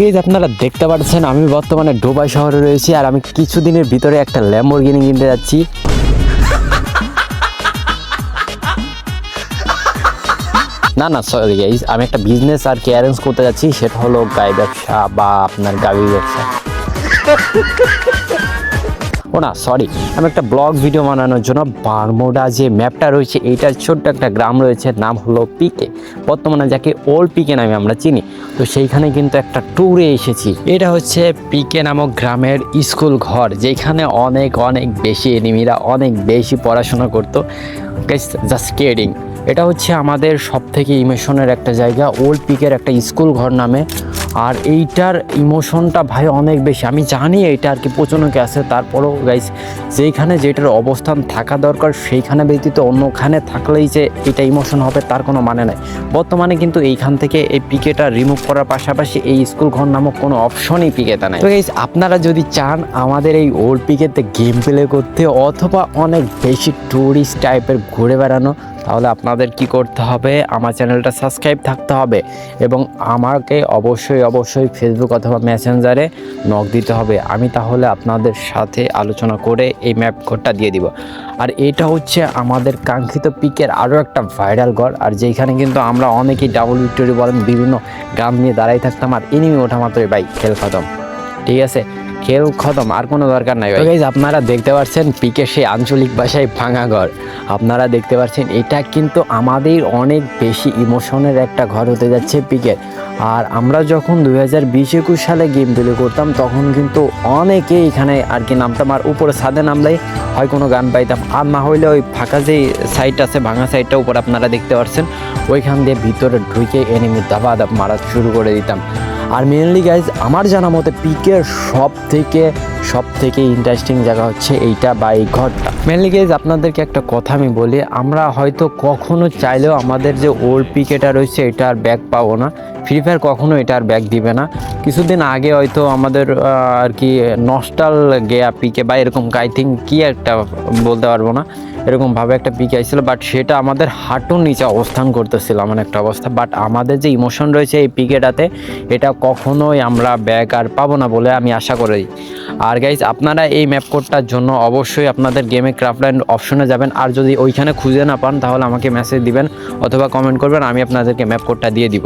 Guys আপনারা দেখতে পাচ্ছেন, আমি বর্তমানে ডোবাই শহরে রয়েছি আর আমি কিছুদিনের ভিতরে একটা ল্যাম্বরগিনি কিনতে যাচ্ছি। না না সরি গাইজ আমি একটা বিজনেস আর কি অ্যারেঞ্জ করতে যাচ্ছি, সেটা হলো গাই ব্যবসা বা আপনার গাড়ি ব্যবসা। ও না সরি আমি একটা ব্লগ ভিডিও বানানোর জন্য বারমোডা যে ম্যাপটা রয়েছে, এইটার ছোট্ট একটা গ্রাম রয়েছে, নাম হলো পিকে বর্তমানে যাকে ওল্ড পিকে নামে আমরা চিনি। তো সেইখানে কিন্তু একটা ট্যুরে এসেছি। এটা হচ্ছে পিকে নামক গ্রামের স্কুল ঘর, যেখানে অনেক অনেক বেশি এনিমিরা অনেক বেশি পড়াশোনা করতো। জাস্ট কেয়ারিং এটা হচ্ছে আমাদের সব থেকে ইমোশনের একটা জায়গা ওল্ড পিকের একটা স্কুল ঘর নামে আর এইটার ইমোশনটা ভাই অনেক বেশি। আমি জানি এটা আর কি প্রচনকে আছে, তারপরেও গাইস যেইখানে যেটার অবস্থান থাকা দরকার, সেইখানে ব্যতীত অন্যখানে থাকলেই যে এটা ইমোশন হবে, তার কোনো মানে নাই। বর্তমানে কিন্তু এইখান থেকে এই পিকেটা রিমুভ করার পাশাপাশি এই স্কুল ঘর নামক কোনো অপশনই পিকেতে নাই। তো গাইস আপনারা যদি চান আমাদের এই ওল্ড পিকেতে গেম প্লে করতে, অথবা অনেক বেশি ট্যুরিস্ট টাইপের ঘুরে বেড়ানো তাহলে আপনাদের কি করতে হবে? আমার চ্যানেলটা সাবস্ক্রাইব থাকতে হবে এবং আমাকে অবশ্যই অবশ্যই ফেসবুক অথবা মেসেঞ্জারে নক দিতে হবে। আমি তাহলে আপনাদের সাথে আলোচনা করে এই ম্যাপ কোডটা দিয়ে দিব। আর এটা হচ্ছে আমাদের কাঙ্ক্ষিত পিকের আরও একটা ভাইরাল ঘর। আর যেখানে কিন্তু আমরা অনেকেই ডাবল ভিক্টোরি বলেন, বিভিন্ন গান নিয়ে দাঁড়াই থাকতাম। আর এনিমি ওঠা মাত্রই বাইক খেল খতম। ঠিক আছে? খেল খতম আর কোনো দরকার নাই guys, আপনারা দেখতে পাচ্ছেন পিকে সেই আঞ্চলিক ভাষায় ভাঙা ঘর। আপনারা দেখতে পাচ্ছেন এটা কিন্তু আমাদের অনেক বেশি ইমোশনের একটা ঘর হতে যাচ্ছে পিকের। আর আমরা যখন দুই হাজার বিশ একুশ সালে গেম প্লে করতাম তখন কিন্তু অনেকে এখানে আর কি নামতাম আর উপরে ছাদে নামলেই হয় কোনো গান পাইতাম। আর না হইলে ওই ফাঁকা যে সাইড আছে ভাঙা সাইডটা উপর আপনারা দেখতে পাচ্ছেন ওইখান দিয়ে ভিতরে ঢুকে এনিমি দাবা দাব মারা শুরু করে দিতাম। আর মেনলি গাইজ আমার জানা মতে পিকের সব থেকে সব থেকে ইন্টারেস্টিং জায়গা হচ্ছে এইটা বা এই ঘরটা। মেনলি গাইজ আপনাদেরকে একটা কথা আমি বলি, আমরা হয়তো কখনো চাইলেও আমাদের যে ওল্ড পিকেটা রয়েছে, এটা আর ব্যাক পাবো না। ফ্রি ফায়ার কখনো এটা আর ব্যাক দিবে না। কিছুদিন আগে হয়তো আমাদের আর কি নস্টাল গেয়া পিকে বা এরকম আই থিঙ্ক কী একটা বলতে পারব না। এরকমভাবে একটা পিক আইছিল বাট সেটা আমাদের হাঁটুর নিচে অবস্থান করতেছিল এমন একটা অবস্থা। বাট আমাদের যে ইমোশন রয়েছে এই পিকেটাতে, এটা কখনোই আমরা ব্যাক আর পাবো না বলে আমি আশা করি আর গাইজ আপনারা এই ম্যাপ কোডটার জন্য অবশ্যই আপনাদের গেমে ক্রাফটল্যান্ড অপশনে যাবেন। আর যদি ওইখানে খুঁজে না পান, তাহলে আমাকে মেসেজ দিবেন অথবা কমেন্ট করবেন, আমি আপনাদেরকে ম্যাপ কোডটা দিয়ে দিব।